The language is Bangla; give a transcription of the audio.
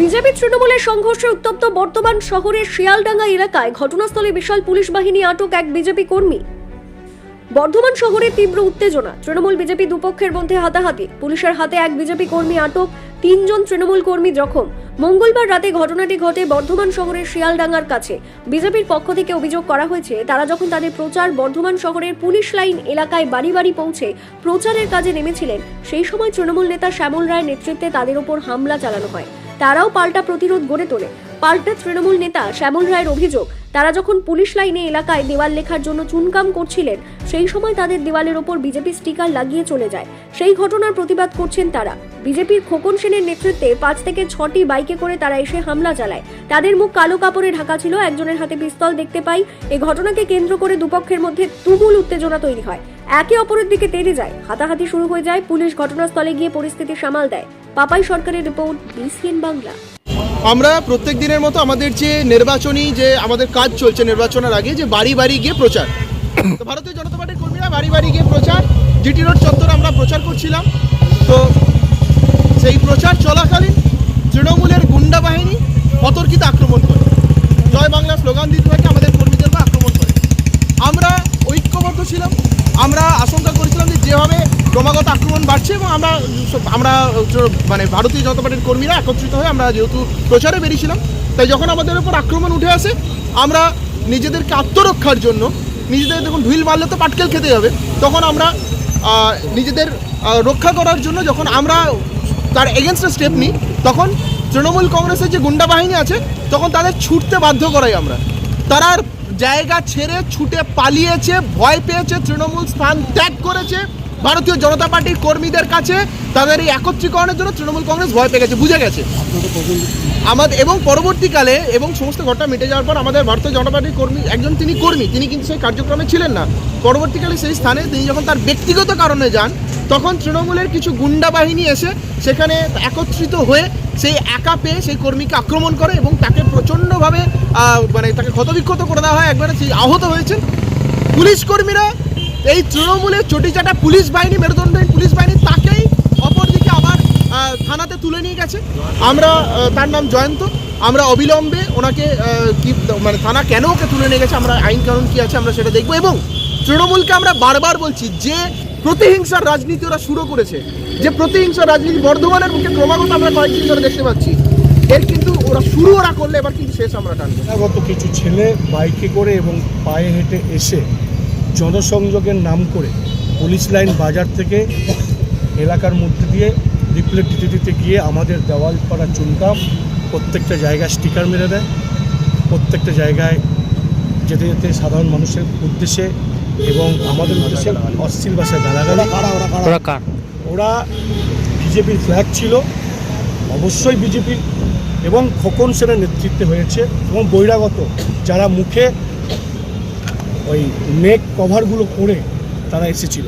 বিজেপি তৃণমূলের সংঘর্ষে উত্তপ্ত বর্তমান শহরের শিয়ালডাঙ্গা এলাকায় ঘটনাস্থলে বিশাল পুলিশ বাহিনী আটক এক বিজেপি কর্মী। বর্ধমান শহরে তীব্র উত্তেজনা। তৃণমূল বিজেপি দুপক্ষের মধ্যে হাতাহাতি। পুলিশের হাতে এক বিজেপি কর্মী আটক, তিনজন তৃণমূল কর্মী জখম। মঙ্গলবার রাতে ঘটনাটি ঘটে বর্ধমান শহরের শিয়ালডাঙ্গার কাছে। বিজেপির পক্ষ থেকে অভিযোগ করা হয়েছে, তারা যখন তাদের প্রচার বর্ধমান শহরের পুলিশ লাইন এলাকায় বাড়ি বাড়ি পৌঁছে প্রচারের কাজে নেমেছিলেন, সেই সময় তৃণমূল নেতা শ্যামল রায়ের নেতৃত্বে তাদের ওপর হামলা চালানো হয়। তারাও পাল্টা প্রতিরোধ গড়ে তোলে। পাল্টা তৃণমূল নেতা শ্যামল রায়ের অভিযোগ, তারা যখন পুলিশ লাইনে এলাকায় দেওয়াল লেখার জন্য চুনকাম করছিলেন, সেই সময় তাদের দেওয়ালের ওপর বিজেপি স্টিকার লাগিয়ে চলে যায়। সেই ঘটনার প্রতিবাদ করছেন তারা। বিজেপির খোকন সেনের নেতৃত্বে পাঁচ থেকে ছটি বাইকে করে তারা এসে হামলা চালায়। তাদের মুখ কালো কাপড়ে ঢাকা ছিল, একজনের হাতে পিস্তল দেখতে পাই। এই ঘটনাকে কেন্দ্র করে দুপক্ষের মধ্যে তুমুল উত্তেজনা তৈরি হয়। একে অপরের দিকে তেড়ে যায়। হাতাহাতি শুরু হয়ে যায়, পুলিশ ঘটনাস্থলে গিয়ে পরিস্থিতি সামাল দেয়। পাপাই সরকারের রিপোর্ট বিসিএন বাংলা। আমরা প্রত্যেক দিনের মতো আমাদের যে নির্বাচনী যে আমাদের কাজ চলছে নির্বাচনের আগে যে বাড়ি বাড়ি গিয়ে প্রচার। তো ভারতীয় জনতা পার্টির কর্মীরা বাড়ি বাড়ি গিয়ে প্রচার জিটি রোড চত্বরে আমরা প্রচার করছিলাম। তো সেই প্রচার চলাকালীন তৃণমূলের গুন্ডা বাহিনী অতর্কিত আক্রমণ করে। জয় বাংলা স্লোগান দিতে থাকে, আমাদের কর্মীদেরকে আক্রমণ করে। আমরা ঐক্যবদ্ধ ছিলাম। আমরা আশঙ্কা করেছিলাম যে যেভাবে ক্রমাগত আক্রমণ বাড়ছে এবং আমরা আমরা মানে ভারতীয় জনতা পার্টির কর্মীরা একত্রিত হয়ে আমরা যেহেতু প্রচারে বেরিয়েছিলাম, তাই যখন আমাদের উপর আক্রমণ উঠে আসে, আমরা নিজেদেরকে আত্মরক্ষার জন্য, নিজেদের দেখুন ঢুইল মারলে তো পাটকেল খেতে হবে, তখন আমরা নিজেদের রক্ষা করার জন্য যখন আমরা তার এগেনস্টে স্টেপ নিই, তখন তৃণমূল কংগ্রেসের যে গুন্ডা বাহিনী আছে, তখন তাদের ছুটতে বাধ্য করাই আমরা। তারা জায়গা ছেড়ে ছুটে পালিয়েছে, ভয় পেয়েছে, তৃণমূল স্থান ত্যাগ করেছে ভারতীয় জনতা পার্টির কর্মীদের কাছে তাদের এই একত্রীকরণের জন্য তৃণমূল কংগ্রেস ভয় পেয়ে গেছে, বুঝে গেছে। আমাদের এবং পরবর্তীকালে এবং সমস্ত ঘটনা মিটে যাওয়ার পর আমাদের ভারতীয় জনতা পার্টির কর্মী, একজন তিনি কর্মী, তিনি কিন্তু সেই কার্যক্রমে ছিলেন না। পরবর্তীকালে সেই স্থানে তিনি যখন তার ব্যক্তিগত কারণে যান, তখন তৃণমূলের কিছু গুন্ডা বাহিনী এসে সেখানে একত্রিত হয়ে সেই একা পেয়ে সেই কর্মীকে আক্রমণ করে এবং তাকে প্রচণ্ডভাবে মানে তাকে ক্ষতবিক্ষত করে দেওয়া হয়। একবারে সেই আহত হয়েছেন। পুলিশ কর্মীরা এই তৃণমূলের চটিচাটা পুলিশ বাহিনী, মেরুদণ্ডহীন পুলিশ বাহিনী তাকেই অপরদিকে আবার থানাতে তুলে নিয়ে গেছে। আমরা তার নাম জয়ন্ত। আমরা অবিলম্বে ওনাকে কি মানে থানা কেন ওকে তুলে নিয়ে গেছে, আমরা আইন কানুন কি আছে আমরা সেটা দেখব। এবং তৃণমূলকে আমরা বারবার বলছি যে প্রতিহিংসার রাজনীতি ওরা শুরু করেছে, যে প্রতিহিংসার রাজনীতি বর্ধমানের মুখে ক্রমাগত আমরা কয়েকদিন ধরে দেখতে পাচ্ছি। এর কিন্তু ওরা শুরু ওরা করলে, এবার কিন্তু শেষ আমরা টানবো। গত কিছু ছেলে বাইকে করে এবং পায়ে হেঁটে এসে জনসংযোগের নাম করে পুলিশ লাইন বাজার থেকে এলাকার মধ্যে দিয়ে লিফলেট দিতে দিতে গিয়ে আমাদের দেওয়াল পাড়া চুনকাম প্রত্যেকটা জায়গায় স্টিকার মেরে দেয়। প্রত্যেকটা জায়গায় যেতে যেতে সাধারণ মানুষের উদ্দেশ্যে এবং আমাদের উদ্দেশ্যে অশ্লীল ভাষায় গালাগালি। ওরা বিজেপির ফ্ল্যাগ ছিল অবশ্যই বিজেপির এবং খোকন সেনের নেতৃত্বে হয়েছে এবং বহিরাগত যারা মুখে ওই নেক কভারগুলো পরে তারা এসেছিল।